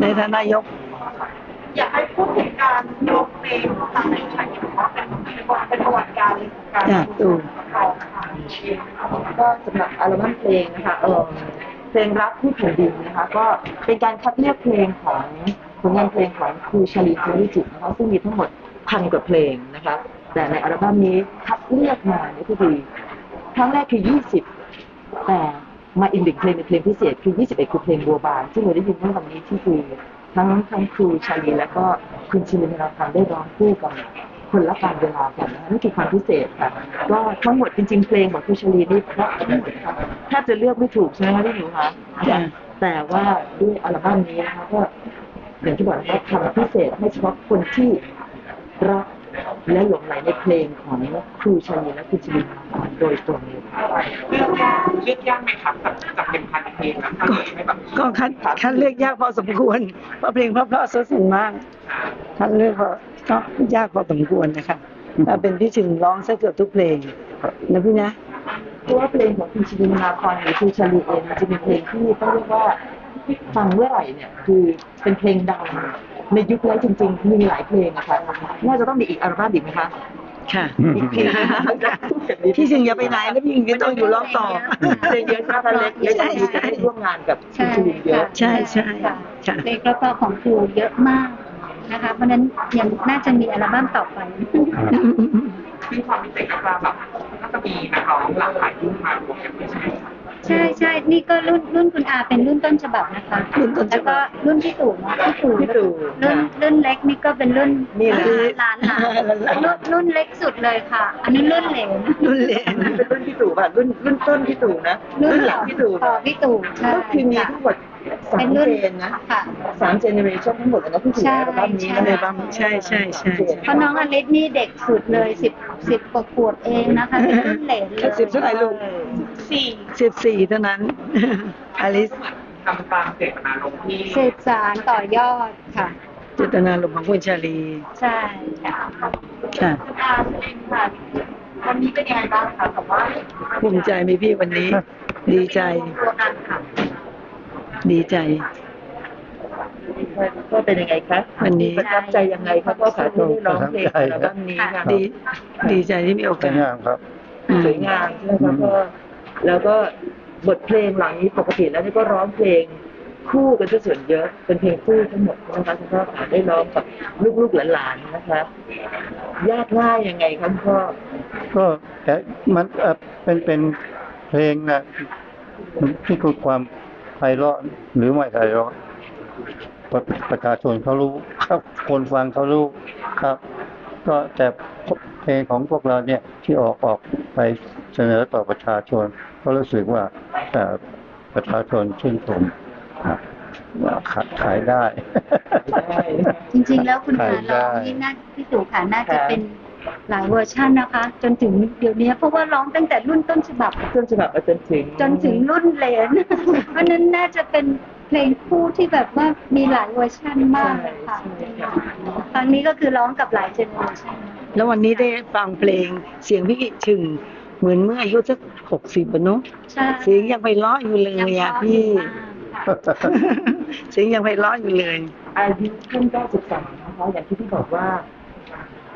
ในฐานะยก อยากให้พูดถึงการยกเพลงตามในชายที่บอกว่าเป็นเป็นประวัติการเลยของการจ้ะถูกร้องค่ะก็สำหรับอัลบั้มเพลงนะคะเออเพลงรักที่แผ่นดินนะคะ ก็เป็นการคัดเลือกเพลงของผลงานเพลงของครูชาลีเทวิจิตนะคะซึ่งมีทั้งหมดพันกว่าเพลงนะคะ แต่ในอัลบั้มนี้คัดเลือกมาเนี่ยก็คือครั้งแรกคือ 20 แต่ มาอีกหนึ่งเพลงเป็นเพลงพิเศษคือ 21 คือเพลงบัวบานซึ่เราได้ยินเมื่อวันนี้ที่คือทั้งทั้งครูชาลีและก็คุณชิลินราคันได้ร้องคู่กันคนละการเวลากันนะคะนี่คือความพิเศษค่ะก็ทั้งหมดจริงๆเพลงของครูชาลีนี่เพราะทั้งหมดค่ะแทบจะเลือกไม่ถูกใช่ไหมคะพี่หนูคะจ้ะแต่ว่าด้วยอัลบั้มนี้นะคะก็อย่างที่บอกนะคะทำพิเศษให้เฉพาะคนที่รัก และหลงไหลในเพลงของครูชลีและคุณชลีโดยตรงเลยค่ะเลือกยากเลือกยากไหมครับจากจากเป็นพันเพลงแล้วถ้าเลือกให้แบบก็คัดคัดเลือกยากพอสมควรเพราะเพลงเพราะๆซะส่วนมากคัดเลือกก็ยากพอสมควรนะคะถ้าเป็นพี่ถึงร้องซะเกือบทุกเพลงนะพี่นะเพราะว่าเพลงของคุณชลีนาครหรือคุณชลีเองมันจะเป็นเพลงที่ต้องเรียกว่าฟังเมื่อไหร่เนี่ย คือเป็นเพลงดัง ในยุคนั้นจริงๆ มีหลายเพลงนะคะน่าจะต้องมีอีกอัลบั้มอีกไหมคะค่ะอีกเพลงนะคะพี่ถึงอย่าไปไหนแล้วพี่ถึงก็ต้องอยู่ร้องต่อเพลงเยอะนะคะเล็กเล็กใช่ดีจะได้ร่วมงานกับคุณชลีเยอะใช่ใช่ค่ะค่ะเพลงแล้วก็ของครูเยอะมากนะคะ เพราะฉะนั้นยังน่าจะมีอัลบั้มต่อไปมีความพิเศษก็จะแบบก็จะมีนักร้องหลากหลายรุ่นมารวมกันด้วยใช่ไหมใช่ใช่นี่ก็รุ่นรุ่นคุณอาเป็นรุ่นต้นฉบับนะคะรุ่นต้นฉบับแล้วก็รุ่นพี่ตู่เนาะพี่ตู่พี่ตู่รุ่นรุ่นเล็กนี่ก็เป็นรุ่นนี่แหละ หลานหลานรุ่นรุ่นเล็กสุดเลยค่ะ อันนี้รุ่นเหลนรุ่นเลนเป็นรุ่นพี่ตู่ป่ะรุ่นรุ่นต้นพี่ตู่นะรุ่นหลังพี่ตู่ต่อพี่ตู่ใช่ก็คือมีทั้งหมดสาเป็มนรุ่นเจนนะค่ะ สามเจเนอเรชันทั้งหมดเลยนะที่ถืออัลบั้มนี้ใช่นะในบัมใช่ใช่ใช่ เพราะน้องอลิสนี่เด็กสุดเลยสิบสิบกว่าขวบเองนะคะเป็นรุ่นเหลนเลยสิบเท่าไหร่ลูกสี่ สิบสี่เท่านั้น อลิสทำตามเจตนารมณ์ที่สืบสารต่อยอดค่ะ เจตนารมณ์ของคุณชาลี ใช่ค่ะค่ะคุณอาเองค่ะวันนี้เป็นยังไงบ้างคะแต่ว่าภูมิใจไหมพี่วันนี้ ดีใจ ตัวกันค่ะดีใจ ก็เป็นยังไงคะวันนี้ ประทับใจยังไงคะพ่อขาที่ได้ร้องเพลงอัลบั้มนี้ค่ะดีดีใจที่มีโอสวยกาสงามครับอืมสวยงามใช่ไหมคะพ่อ แล้วก็บทเพลงเหล่านี้ปกติแล้วนี่ก็ร้องเพลงคู่กันซะส่วนเยอะ เป็นเพลงคู่ทั้งหมดนะคะคุณพ่อได้ร้องกับลูกๆหลานๆนะคะยากง่ายยังไงคะคุณพ่อก็แต่มันเอ่อเป็นเป็นเพลงนะที่คือความไพเราะหรือไม่ไพเราะประประชาชนเขารู้ครับคนฟังเขารู้ครับ ก็แต่เพลงของพวกเราเนี่ยที่ออกออกไปเสนอต่อประชาชน ก็รู้สึกว่าเอ่อประชาชนชื่นชมครับว่าขายขายได้ได้นะคะจริงๆ แล้วคุณหาขายได้ร้องนี่น่าพี่ตู่ขาน่าจะเป็นหลายเวอร์ชันนะคะ จนถึงเดี๋ยวนี้เพราะว่าร้องตั้งแต่รุ่นต้นฉบับต้นฉบับมาจนถึงจนถึงรุ่นเลนเพราะฉะนั้นน่าจะเป็นเพลงคู่ที่แบบว่ามีหลายเวอร์ชันมากเลยค่ะครั้งนี้ก็คือร้องกับหลายเจเนอเรชันแล้ววันนี้ได้ฟังเพลงเสียงพี่ชึง เหมือนเมื่ออายุสักหกสิบเนาะใช่เสียงยังไพเราะอยู่เลยยังอะเพราะพี่อยู่มากค่ะเสียงยังไพเราะอยู่เลย อายุขึ้น93นะคะอย่างที่พี่บอกว่า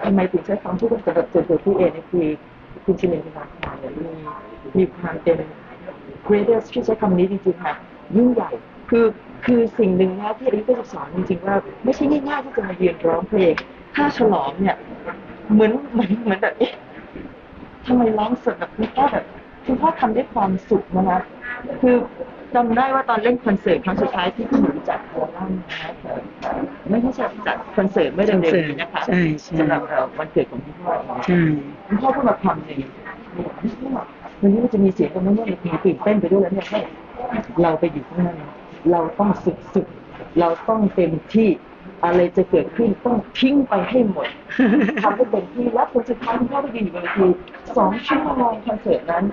ทำไมถึงใช้คำพูดสำหรับตัวตัวพี่เองเนี่ยคือคุณชินินทนาคารเนี่ยมีมีความเป็น greatest ที่ใช้คำนี้จริงๆค่ะยิ่งใหญ่คือคือสิ่งหนึ่งนะที่อายุ92จริงๆว่า ไม่ใช่ง่ายๆที่จะมายืนร้องเพลงถ้าฉลองเนี่ย เหมือนเหมือนเหมือนแบบเอ๊ะ ทำไมร้องสดแบบคุณพ่อแบบคุณพ่อทำด้วยความสุขนะคะคือจำได้ว่าตอนเล่นคอนเสิร์ตครั้งสุดท้ายที่พี่หนูจัดโคราชนะคะไม่ใช่จัดคอนเสิร์ตเมื่อเร็วๆนี้นะคะใช่ใช่ สำหรับเอ่อวันเกิดของพี่พ่อเองใช่ คุณพ่อพูดมาคำหนึ่งวันนี้มันจะมีเสียงตรงนั้นเนี่ยมีตื่นเต้นไปด้วยแล้วเนี่ยให้เราไปอยู่ข้างในเราต้องสุดสุดๆเราต้องเต็มที่อะไรจะเกิดขึ้นต้องทิ้งไปให้หมด ทำให้เต็มที่และผลสุดท้ายคุณพ่อไปยืนอยู่บนเวที สองชั่วโมงคอนเสิร์ตนั้น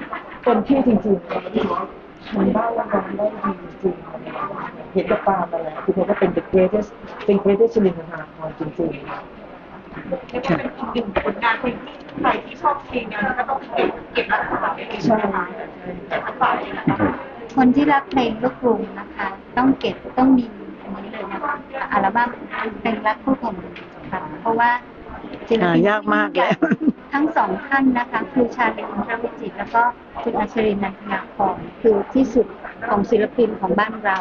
เต็มที่จริงๆทำได้และร้องได้ดีจริงๆเห็นกับตามาแล้วคือเขาก็เป็น the greatest เป็น greatest ชลินทนาครจริงๆเรียกว่าเป็นอีกหนึ่งผลงานเพลงที่ใครที่ชอบเพลงแนวนี้ก็ต้องเก็บเก็บรักษาไว้ใช่ไหมคะแต่ทั้งฝ่ายนะคะคนที่รักเพลงลูกกรุงนะคะ ต้องเก็บต้องมีอันนี้อัลบั้มเพลงรักคู่แผ่นดินค่ะเพราะว่า ศิลหาปินยากมากแล้ว ทั้งสองท่านนะคะครูชาลีอินทรวิจิตรแล้วก็คุณอัชรินนันทนาพรคือที่สุดของศิลปินของบ้านเรา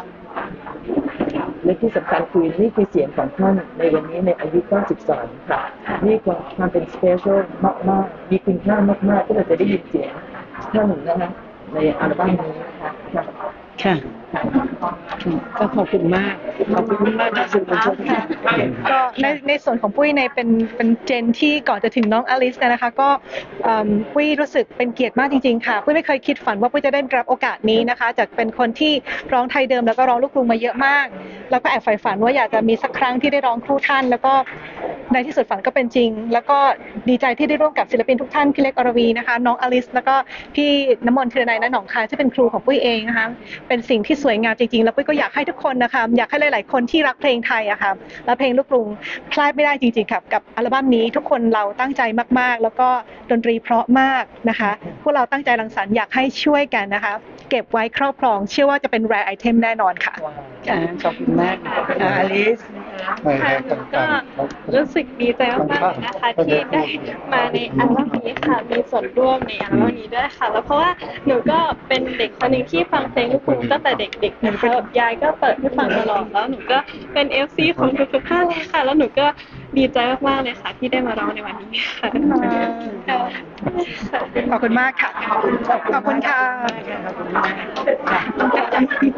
และที่สำคัญคือนี่คือเสียงของท่านในวันนี้ในอายุ 92 ค่ะ นี่ความความเป็นสเปเชียลมากๆ มีคุณค่ามากๆที่เราจะได้ยินเสียงท่านนะคะในอัลบั้มนี้นะคะค่ะค่ะ ก็ขอบคุณมาก ขอบคุณมากที่สื่อมวลชนค่ะก็ในในส่วนของปุ้ยในเป็นเป็นเจนที่ก่อนจะถึงน้องอลิสเนยนะคะ ก็เอิ่มปุ้ยรู้สึกเป็นเกียรติมากจริงๆค่ะปุ้ยไม่เคยคิดฝันว่าปุ้ยจะได้รับโอกาสนี้นะคะ จากเป็นคนที่ร้องไทยเดิมแล้วก็ร้องลูกกรุงมาเยอะมาก แล้วก็แอบใฝ่ฝันว่าอยากจะมีสักครั้งที่ได้ร้องครูท่าน แล้วก็ในที่สุดฝันก็เป็นจริง แล้วก็ดีใจที่ได้ร่วมกับศิลปินทุกท่านพี่เล็กอรวีนะคะ น้องอลิส แล้วก็พี่น้ำมนต์ธีรนัยและหนองคายที่เป็นครูของปุ้ยเองนะคะเป็นสิ่งที่สวยงามจริงๆ แล้วปุ้ยก็อยากให้ทุกคนนะคะอยากให้หลาย ๆ คนที่รักเพลงไทยอะค่ะและเพลงลูกกรุงพลาดไม่ได้จริงๆครับกับอัลบั้มนี้ทุกคนเราตั้งใจมากๆ แล้วก็ดนตรีเพราะมากนะคะพวกเราตั้งใจรังสรรค์อยากให้ช่วยกันนะคะ เก็บไว้ครอบครอง เชื่อว่าจะเป็น rare item แน่นอนค่ะค่ะขอบคุณมากค่ะอลิส ไม่ค่ะให้หนูก็ต่างๆรู้สึกดีใจมากๆเลยนะคะ ที่ได้มาในอัลบั้มนี้ค่ะ มีส่วนร่วมในอัลบั้มนี้ด้วยค่ะ แล้วเพราะว่าหนูก็เป็นเด็กคนหนึ่งที่ฟังเพลงลูกกรุงตั้งแต่เด็กๆนะคะแบบยายก็เปิดให้ฟังตลอดแล้วหนูก็เป็นเอฟซีของทุกๆท่านเลยค่ะ แล้วหนูก็ดีใจมากๆเลยค่ะ ที่ได้มาร้องในวันนี้ค่ะขอบคุณมากค่ะ ขอบคุณค่ะขอบคุณมากค่ะ